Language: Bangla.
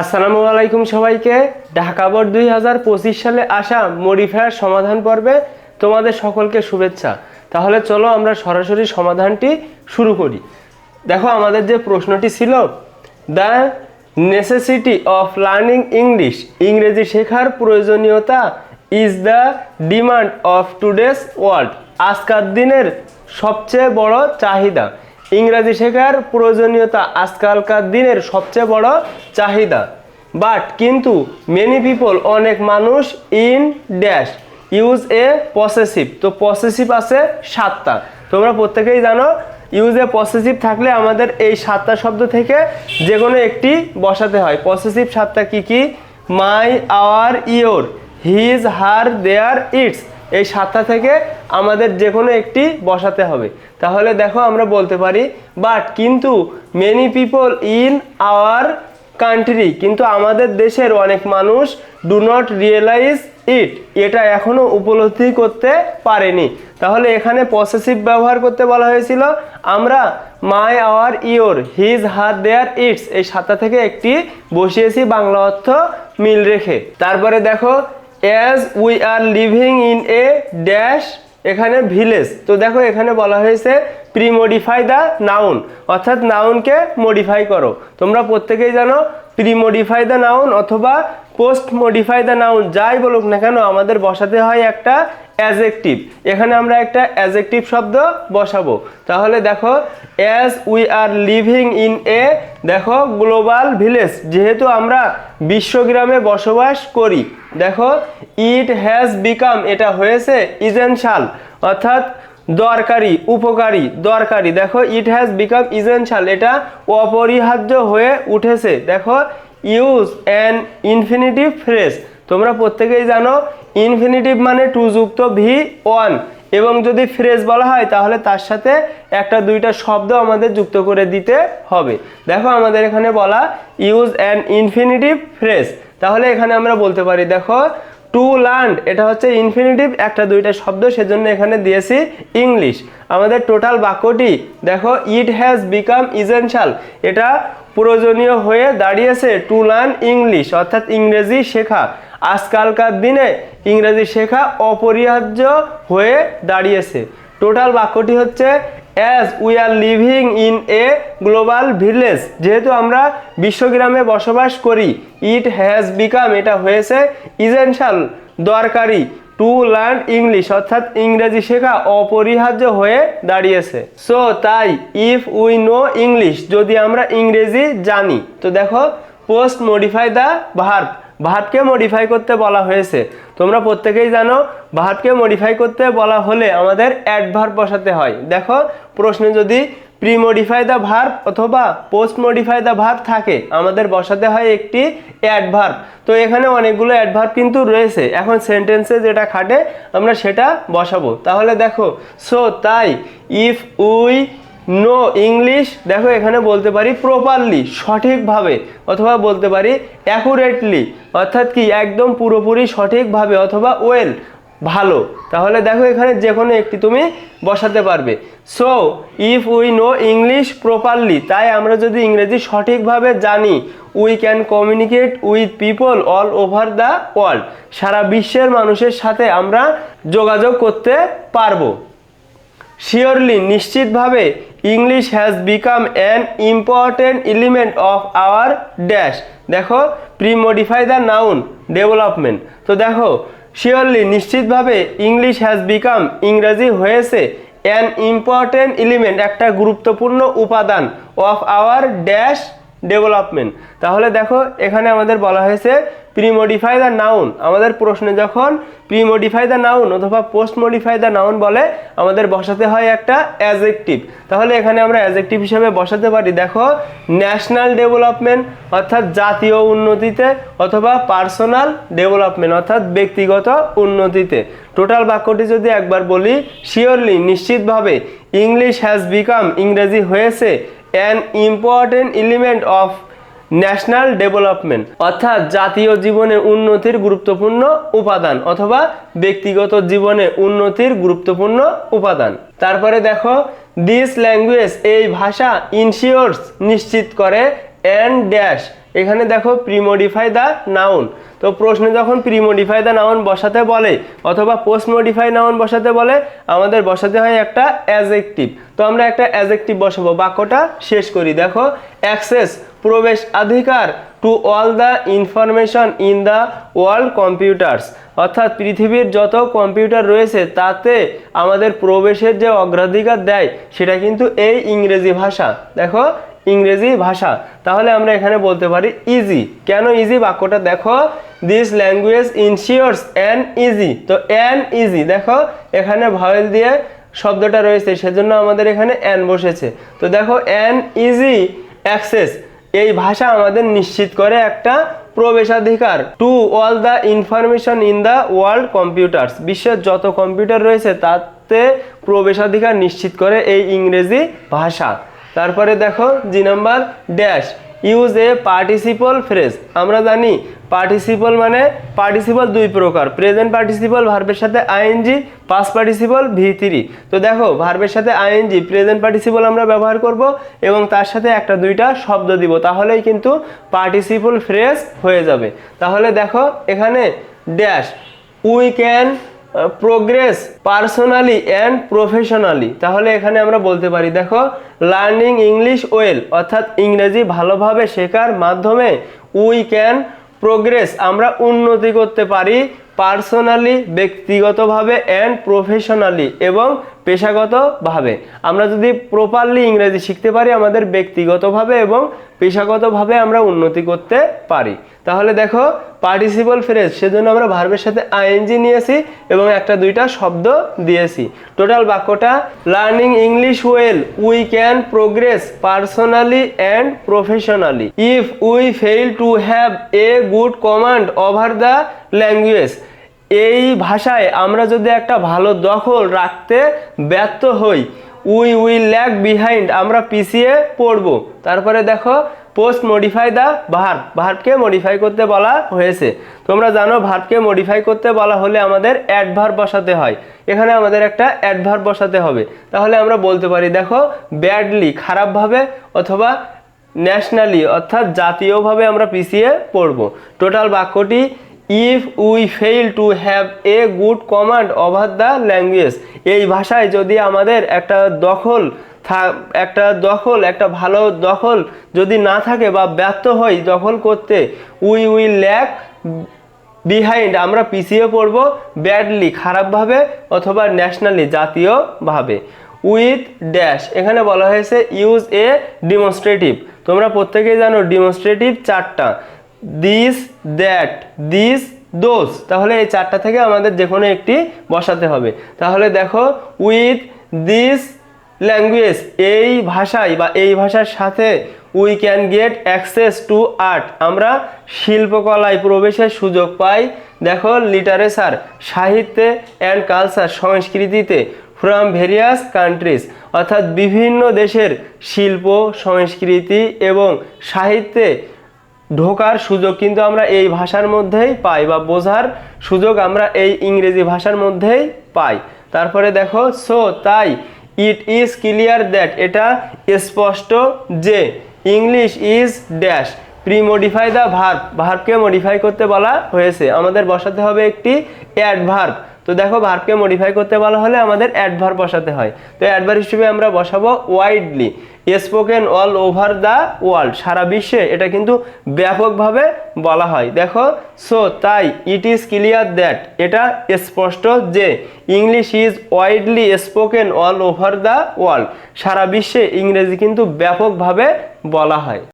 আসসালামু আলাইকুম সবাইকে। ঢাকা বোর্ড দুই হাজার পঁচিশ সালে আসা মডিফায়ার সমাধান পর্বে তোমাদের সকলকে শুভেচ্ছা। তাহলে চলো আমরা সরাসরি সমাধানটি শুরু করি। দেখো, আমাদের যে প্রশ্নটি ছিল the necessity of learning English ইংরেজি শেখার প্রয়োজনীয়তা is the demand of today's world আজকার দিনের সবচেয়ে বড় চাহিদা। ইংরাজি শেখার প্রয়োজনীয়তা আজকালকার দিনের সবচেয়ে বড় চাহিদা। বাট কিন্তু মেনি পিপল অনেক মানুষ in dash use a possessive তো পসেসিভ আছে সাতটা। তোমরা প্রত্যেকেই জানো ইউজ এ পসেসিভ থাকলে আমাদের এই সাতটা শব্দ থেকে যে কোনো একটি বসাতে হয়। পসেসিভ সাতটা কি কি? My our your his her their its এই সাতটা থেকে আমাদের যে কোনো একটি বসাতে হবে। তাহলে দেখো আমরা বলতে পারি, বাট কিন্তু many people in our country কিন্তু আমাদের দেশের অনেক মানুষ ডু নট রিয়েলাইজ ইট এটা এখনও উপলব্ধি করতে পারেনি। তাহলে এখানে পসেসিভ ব্যবহার করতে বলা হয়েছিল, আমরা my our your his her their its এই সাতটা থেকে একটি বসিয়েছি বাংলা অর্থ মিল রেখে। তারপরে দেখো as we are living in a dash এখানে ভিলেজ তো দেখো এখানে বলা হয়েছে প্রি মডিফাই দ্য নাউন অর্থাৎ নাউনকে মডিফাই করো। তোমরা প্রত্যেকেই জানো প্রি মডিফাই দ্য নাউন অথবা পোস্ট মডিফাই দ্য নাউন যাই বলুক না কেন, আমাদের বসাতে হয় একটা অ্যাজেকটিভ এখানে আমরা একটা অ্যাজেকটিভ শব্দ বসাবো। তাহলে দেখো as we are living in a দেখো গ্লোবাল ভিলেজ যেহেতু আমরা বিশ্বগ্রামে বসবাস করি, দেখো ইট হ্যাজ বিকাম এটা হয়েছে ইজেনশাল অর্থাৎ দরকারি, উপকারী, দরকারি। দেখো ইট হ্যাজ বিকাম ইজেনশাল এটা অপরিহার্য হয়ে উঠেছে। দেখো ইউজ অ্যান ইনফিনিটিভ ফ্রেজ তোমরা প্রত্যেকেই জানো ইনফিনিটিভ মানে টু যুক্ত ভি ওয়ান এবং যদি ফ্রেজ বলা হয়, তাহলে তার সাথে একটা দুইটা শব্দ আমাদের যুক্ত করে দিতে হবে। দেখো, আমাদের এখানে বলা ইউজ অ্যান ইনফিনিটিভ ফ্রেজ তাহলে এখানে আমরা বলতে পারি, দেখো টু লার্ন, এটা হচ্ছে ইনফিনিটিভ একটা দুইটা শব্দ, সেজন্য এখানে দিয়েছি ইংলিশ আমাদের টোটাল বাক্যটি, দেখো ইট হ্যাজ বিকাম ইজেনশাল এটা প্রয়োজনীয় হয়ে দাঁড়িয়েছে টু লার্ন ইংলিশ অর্থাৎ ইংরেজি শেখা। আজকালকার দিনে ইংরেজি শেখা অপরিহার্য হয়ে দাঁড়িয়েছে। টোটাল বাক্যটি হচ্ছে as we are living in a global village যেহেতু আমরা বিশ্বগ্রামে বসবাস করি ইট হ্যাজ বিকাম এটা হয়েছে ইজেনশাল দরকারি টু লার্ন ইংলিশ অর্থাৎ ইংরেজি শেখা অপরিহার্য হয়ে দাঁড়িয়েছে। সো তাই ইফ উই নো ইংলিশ যদি আমরা ইংরেজি জানি, তো দেখো পোস্ট মডিফাই দ্য ভার্ব ভার্বকে মডিফাই করতে বলা হয়েছে। তোমরা প্রত্যেকেই জানো ভার্বকে মডিফাই করতে বলা হলে আমাদের অ্যাডভার্ব বসাতে হয়। দেখো, প্রশ্নে যদি প্রি মডিফাই দ্য ভার্ব অথবা পোস্ট মডিফাই দ্য ভার্ব থাকে, আমাদের বসাতে হয় একটি অ্যাডভার্ব তো এখানে অনেকগুলো অ্যাডভার্ব কিন্তু রয়েছে। এখন সেন্টেন্সে যেটা খাটে, আমরা সেটা বসাবো। তাহলে দেখো সো তাই ইফ উই নো ইংলিশ দেখো এখানে বলতে পারি প্রপারলি সঠিকভাবে, অথবা বলতে পারি অ্যাকুরেটলি অর্থাৎ কি একদম পুরোপুরি সঠিকভাবে অথবা ওয়েল ভালো। তাহলে দেখো এখানে যে কোনো একটি তুমি বসাতে পারবে। So if we know English properly তাই আমরা যদি ইংরেজি সঠিকভাবে জানি we can communicate with people all over the world সারা বিশ্বের মানুষের সাথে আমরা যোগাযোগ করতে পারব। শিওরলি নিশ্চিতভাবে English has become an important element of our dash দেখো pre modify the noun development তো দেখো শিওরলি নিশ্চিতভাবে ইংলিশ হ্যাজ বিকাম ইংরেজি হয়েছে অ্যান ইম্পর্টেন্ট এলিমেন্ট একটা গুরুত্বপূর্ণ উপাদান অফ আওয়ার ড্যাশ ডেভেলপমেন্ট তাহলে দেখো, এখানে আমাদের বলা হয়েছে প্রি মডিফাই দ্য নাউন আমাদের প্রশ্নে যখন প্রি মডিফাই দ্য নাউন অথবা পোস্ট মডিফাই দ্য নাউন বলে, আমাদের বসাতে হয় একটা অ্যাজেকটিভ তাহলে এখানে আমরা অ্যাজেকটিভ হিসেবে বসাতে পারি, দেখো ন্যাশনাল ডেভেলপমেন্ট অর্থাৎ জাতীয় উন্নতিতে অথবা পার্সোনাল ডেভেলপমেন্ট অর্থাৎ ব্যক্তিগত উন্নতিতে। টোটাল বাক্যটি যদি একবার বলি শিওরলি নিশ্চিতভাবে ইংলিশ হ্যাজ বিকাম ইংরেজি হয়েছে an important element of national development, অর্থাৎ জাতীয় জীবনে উন্নতির গুরুত্বপূর্ণ উপাদান অথবা ব্যক্তিগত জীবনে উন্নতির গুরুত্বপূর্ণ উপাদান। তারপরে দেখো দিস ল্যাঙ্গুয়েজ এই ভাষা ইনশিওরস নিশ্চিত করে অ্যান্ড ড্যাশ এখানে দেখো প্রিমোডিফাই দ্য নাউন তো প্রশ্নে যখন প্রিমোডিফাই দ্য নাউন বসাতে বলে, অথবা পোস্ট মডিফাই নাউন বসাতে বলে, আমাদের বসাতে হয় একটা অ্যাজেক্টিভ তো আমরা একটা অ্যাজেক্টিভ বসাবো, বাক্যটা শেষ করি। দেখো অ্যাক্সেস প্রবেশ অধিকার to all the information in the world computers অর্থাৎ পৃথিবীর যত কম্পিউটার রয়েছে, তাতে আমাদের প্রবেশের যে অগ্রাধিকার দেয়, সেটা কিন্তু এই ইংরেজি ভাষা। দেখো ইংরেজি ভাষা। তাহলে আমরা এখানে বলতে পারি ইজি কেন ইজি বাক্যটা দেখো this language ensures an easy তো অ্যান ইজি দেখো, এখানে ভয়েল দিয়ে শব্দটা রয়েছে, সেজন্য আমাদের এখানে অ্যান বসেছে। তো দেখো অ্যান ইজি অ্যাক্সেস এই ভাষা আমাদের নিশ্চিত করে একটা প্রবেশাধিকার। To all the information in the world computers বিশ্বের যত কম্পিউটার রয়েছে, তাতে প্রবেশাধিকার নিশ্চিত করে এই ইংরেজি ভাষা। তারপরে দেখো G number dash use a participle phrase আমরা জানি পার্টিসিপল মানে পার্টিসিপল দুই প্রকার প্রেজেন্ট পার্টিসিপল ভার্বের সাথে ING past participle V three তো দেখো ভার্বের সাথে আইএনজি প্রেজেন্ট পার্টিসিপল আমরা ব্যবহার করব এবং তার সাথে একটা দুইটা শব্দ দিব, তাহলেই কিন্তু পার্টিসিপল ফ্রেজ হয়ে যাবে। তাহলে দেখো এখানে dash we can progress personally and professionally তাহলে এখানে আমরা বলতে পারি, দেখো লার্নিং ইংলিশ ওয়েল অর্থাৎ ইংরেজি ভালোভাবে শেখার মাধ্যমে উই ক্যান প্রোগ্রেস আমরা উন্নতি করতে পারি পার্সোনালি ব্যক্তিগতভাবে অ্যান্ড প্রফেশনালি এবং পেশাগতভাবে। আমরা যদি প্রপারলি ইংরেজি শিখতে পারি, আমাদের ব্যক্তিগতভাবে এবং পেশাগতভাবে আমরা উন্নতি করতে পারি। তাহলে দেখো পার্টিসিপল ফ্রেজ সেজন্য আমরা ভার্বের সাথে আইএনজি নিয়েছি এবং একটা দুইটা শব্দ দিয়েছি। টোটাল বাক্যটা learning English well we can progress personally and professionally if we fail to have a good command over the language এই ভাষায় আমরা যদি একটা ভালো দখল রাখতে ব্যর্থ হই উই উইল ল্যাক বিহাইন্ড আমরা পিছিয়ে পড়ব। তারপরে দেখো পোস্ট মডিফাই দ্য ভার্ব ভার্বকে মডিফাই করতে বলা হয়েছে। তোমরা জানো ভার্বকে মডিফাই করতে বলা হলে আমাদের অ্যাডভার্ব বসাতে হয়। এখানে আমাদের একটা অ্যাডভার্ব বসাতে হবে। তাহলে আমরা বলতে পারি, দেখো ব্যাডলি খারাপভাবে অথবা ন্যাশনালি অর্থাৎ জাতীয়ভাবে আমরা পিছিয়ে পড়ব। টোটাল বাক্যটি if we fail to have a good command over the language এই ভাষায় যদি আমাদের একটা দখল একটা দখল, একটা ভালো দখল যদি না থাকে বা ব্যর্থ হই দখল করতে উই উই ল্যাক বিহাইন্ড আমরা পিছিয়ে পড়ব ব্যাডলি খারাপভাবে অথবা ন্যাশনালি জাতীয়ভাবে। উইথ ড্যাশ এখানে বলা হয়েছে ইউজ এ ডিমনস্ট্রেটিভ তোমরা প্রত্যেকেই জানো ডিমনস্ট্রেটিভ চারটা। দিস দ্যাট দিস দোজ তাহলে এই চারটা থেকে আমাদের যে কোনো একটি বসাতে হবে। তাহলে দেখো উইথ দিস ল্যাঙ্গুয়েজ এই ভাষায় বা এই ভাষার সাথে we can get access to art আমরা শিল্পকলায় প্রবেশের সুযোগ পাই। দেখো লিটারেচার সাহিত্যে অ্যান্ড কালচার সংস্কৃতিতে ফ্রম ভেরিয়াস কান্ট্রিজ অর্থাৎ বিভিন্ন দেশের শিল্প, সংস্কৃতি এবং সাহিত্যে ঢোকার সুযোগ কিন্তু আমরা এই ভাষার মধ্যেই পাই বা বোঝার সুযোগ আমরা এই ইংরেজি ভাষার মধ্যেই পাই। তারপরে দেখো, সো, তাই ইট ইজ ক্লিয়ার দ্যাট এটা স্পষ্ট যে English is dash. Pre modify the verb. ভার্বকে modify করতে বলা হয়েছে। আমাদের বসাতে হবে একটি অ্যাডভার্ব তো দেখো ভার্বকে মডিফাই করতে বলা হলে আমাদের অ্যাডভার্ব বসাতে হয়। তো অ্যাডভার্ব হিসেবে আমরা বসাবো widely spoken all over the world সারা বিশ্বে এটা কিন্তু ব্যাপকভাবে বলা হয়। দেখো সো তাই ইট ইজ ক্লিয়ার দ্যাট এটা স্পষ্ট যে English is widely spoken all over the world সারা বিশ্বে ইংরেজি কিন্তু ব্যাপকভাবে বলা হয়।